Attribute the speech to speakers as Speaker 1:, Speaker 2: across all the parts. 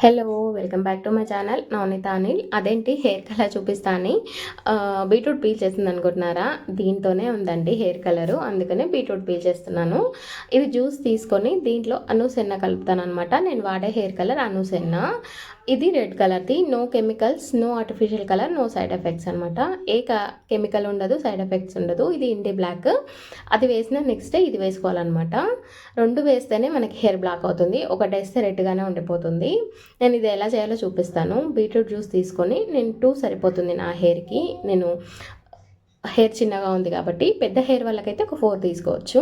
Speaker 1: Hello welcome back to my channel Navaneetha Anil అదేంటి? Hair colour చూపిస్తా అని beetroot peel చేసింది అనుకుంటున్నారా? దీంతోనే ఉందండి హెయిర్ కలరు అందుకనే బీట్రూట్ పీల్ చేస్తున్నాను. ఇది జ్యూస్ తీసుకొని దీంట్లో అనుసెన్న కలుపుతాను అనమాట నేను వాడే హెయిర్ కలర్ అనుసెన్న ఇది రెడ్ కలర్ది no chemicals no artificial colour no side effects అనమాట ఏ కెమికల్ ఉండదు సైడ్ ఎఫెక్ట్స్ ఉండదు. ఇది ఇండి బ్లాక్ అది వేసిన నెక్స్ట్ డే ఇది వేసుకోవాలన్నమాట. రెండు వేస్తేనే మనకి హెయిర్ బ్లాక్ అవుతుంది. ఒకటి వేస్తే రెడ్గానే ఉండిపోతుంది. నేను ఇది ఎలా చేయాలో చూపిస్తాను. బీట్రూట్ జ్యూస్ తీసుకొని నేను టూ సరిపోతుంది నా హెయిర్కి. నేను హెయిర్ చిన్నగా ఉంది కాబట్టి పెద్ద హెయిర్ వాళ్ళకైతే ఒక ఫోర్ తీసుకోవచ్చు.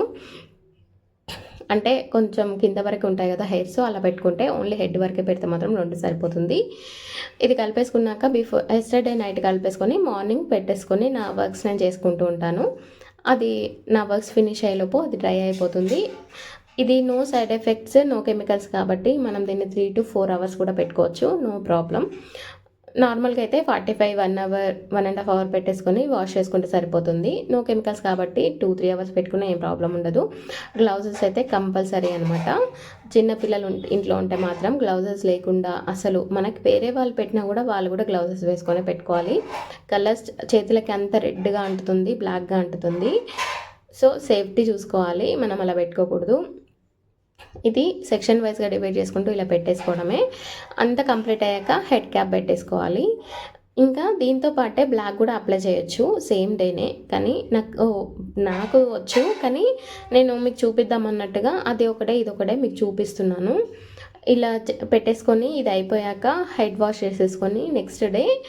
Speaker 1: అంటే కొంచెం కింద వరకు ఉంటాయి కదా హెయిర్స్ అలా పెట్టుకుంటే ఓన్లీ హెడ్ వరకే పెడితే మాత్రం రెండు సరిపోతుంది. ఇది కలిపేసుకున్నాక బిఫోర్ ఎస్టర్డే నైట్ కలిపేసుకొని మార్నింగ్ పెట్టేసుకొని నా వర్క్స్ నేను చేసుకుంటూ ఉంటాను. అది నా వర్క్స్ ఫినిష్ అయ్యేలోపు అది డ్రై అయిపోతుంది. ఇది no side effects no chemicals కాబట్టి మనం దీన్ని త్రీ టు ఫోర్ అవర్స్ కూడా పెట్టుకోవచ్చు. నో ప్రాబ్లం నార్మల్గా అయితే forty five one hour one and half hour పెట్టేసుకొని వాష్ చేసుకుంటే సరిపోతుంది. నో కెమికల్స్ కాబట్టి టూ త్రీ అవర్స్ పెట్టుకునే ఏం ప్రాబ్లం ఉండదు. గ్లౌజెస్ అయితే కంపల్సరీ అనమాట చిన్నపిల్లలు ఇంట్లో ఉంటే మాత్రం గ్లౌజెస్ లేకుండా అసలు మనకి వేరే వాళ్ళు పెట్టినా కూడా వాళ్ళు కూడా గ్లౌజెస్ వేసుకొని పెట్టుకోవాలి. కలర్స్ చేతులకి అంత రెడ్గా అంటుతుంది బ్లాక్గా అంటుతుంది. సో సేఫ్టీ చూసుకోవాలి. మనం అలా పెట్టుకోకూడదు. ఇది సెక్షన్ వైజ్గా డివైడ్ చేసుకుంటూ ఇలా పెట్టేసుకోవడమే. అంత కంప్లీట్ అయ్యాక హెడ్ క్యాప్ పెట్టేసుకోవాలి. ఇంకా దీంతో పాటే బ్లాక్ కూడా అప్లై చేయొచ్చు సేమ్ డేనే. కానీ నాకు నాకు వచ్చు కానీ నేను మీకు చూపిద్దాం అన్నట్టుగా అది ఒకటే ఇది ఒకటే మీకు చూపిస్తున్నాను. ఇలా చే- పెట్టేసుకొని ఇది అయిపోయాక హెడ్ వాష్ చేసేసుకొని నెక్స్ట్ డే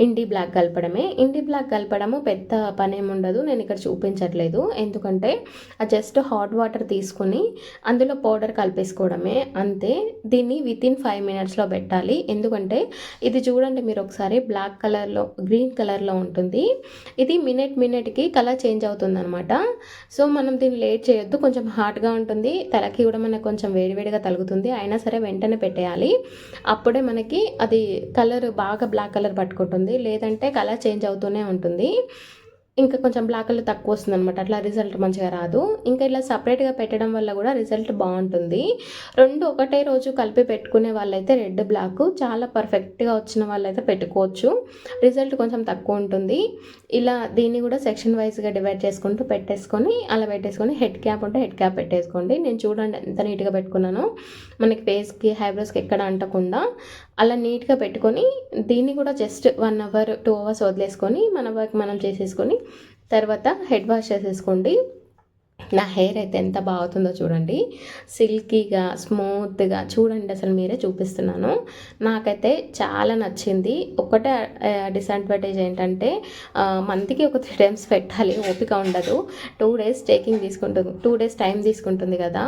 Speaker 1: ఇండి బ్లాక్ కలపడమే. ఇండి బ్లాక్ కలపడము పెద్ద పని ఉండదు నేను ఇక్కడ చూపించట్లేదు. ఎందుకంటే ఆ జస్ట్ హాట్ వాటర్ తీసుకొని అందులో పౌడర్ కలిపేసుకోవడమే. అంతే. దీన్ని వితిన్ ఫైవ్ మినిట్స్లో పెట్టాలి. ఎందుకంటే ఇది చూడండి మీరు ఒకసారి బ్లాక్ కలర్లో గ్రీన్ కలర్లో ఉంటుంది. ఇది మినిట్ మినిట్కి కలర్ చేంజ్ అవుతుంది అనమాట సో మనం దీన్ని లేట్ చేయొద్దు. కొంచెం హాట్గా ఉంటుంది. తలకి కూడా మనకు కొంచెం వేడివేడిగా తగులుతుంది అయినా సరే వెంటనే పెట్టేయాలి. అప్పుడే మనకి అది కలర్ బాగా బ్లాక్ కలర్ పట్టుకుంటుంది లేదంటే కలర్ చేంజ్ అవుతూనే ఉంటుంది. ఇంకా కొంచెం బ్లాక్ కలర్ తక్కువ వస్తుంది అనమాట అట్లా రిజల్ట్ మంచిగా రాదు. ఇంకా ఇలా సపరేట్గా పెట్టడం వల్ల కూడా రిజల్ట్ బాగుంటుంది. రెండు ఒకటే రోజు కలిపి పెట్టుకునే వాళ్ళైతే రెడ్ బ్లాక్ చాలా పర్ఫెక్ట్గా వచ్చిన వాళ్ళైతే పెట్టుకోవచ్చు. రిజల్ట్ కొంచెం తక్కువ ఉంటుంది. ఇలా దీన్ని కూడా సెక్షన్ వైజ్గా డివైడ్ చేసుకుంటూ పెట్టేసుకొని అలా పెట్టేసుకొని హెడ్ క్యాప్ ఉంటే హెడ్ క్యాప్ పెట్టేసుకోండి. నేను చూడండి ఎంత నీట్గా పెట్టుకున్నాను. మనకి ఫేస్కి హైబ్రోస్కి ఎక్కడ అంటకుండా. అలా నీట్గా పెట్టుకొని దీన్ని కూడా just one hour two hours వదిలేసుకొని మన వర్క్ మనం చేసేసుకొని తర్వాత హెడ్ వాష్ చేసేసుకోండి. నా హెయిర్ అయితే ఎంత బాగుతుందో చూడండి. సిల్కీగా స్మూత్గా చూడండి అసలు మీరే చూపిస్తున్నాను. నాకైతే చాలా నచ్చింది. ఒకటే డిసడ్వాంటేజ్ ఏంటంటే మంత్కి ఒక త్రీ టైమ్స్ పెట్టాలి. ఓపిక ఉండదు. టూ డేస్ టేకింగ్ తీసుకుంటుంది టూ డేస్ టైం తీసుకుంటుంది కదా.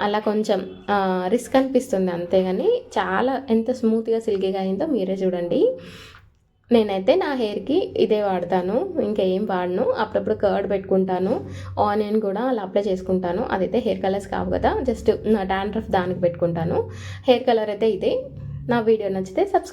Speaker 1: అలా కొంచెం రిస్క్ అనిపిస్తుంది అంతేగాని చాలా ఎంత స్మూత్గా సిల్కీగా అయిందో మీరే చూడండి. నేనైతే నా హెయిర్కి ఇదే వాడతాను ఇంకా ఏం వాడను. అప్పుడప్పుడు కర్డ్ పెట్టుకుంటాను ఆనియన్ కూడా అలా అప్లై చేసుకుంటాను. అదైతే హెయిర్ కలర్స్ కావు కదా జస్ట్ నా డాండ్రఫ్ దానికి పెట్టుకుంటాను. హెయిర్ కలర్ అయితే ఇదే. నా వీడియో నచ్చితే సబ్స్క్రైబ్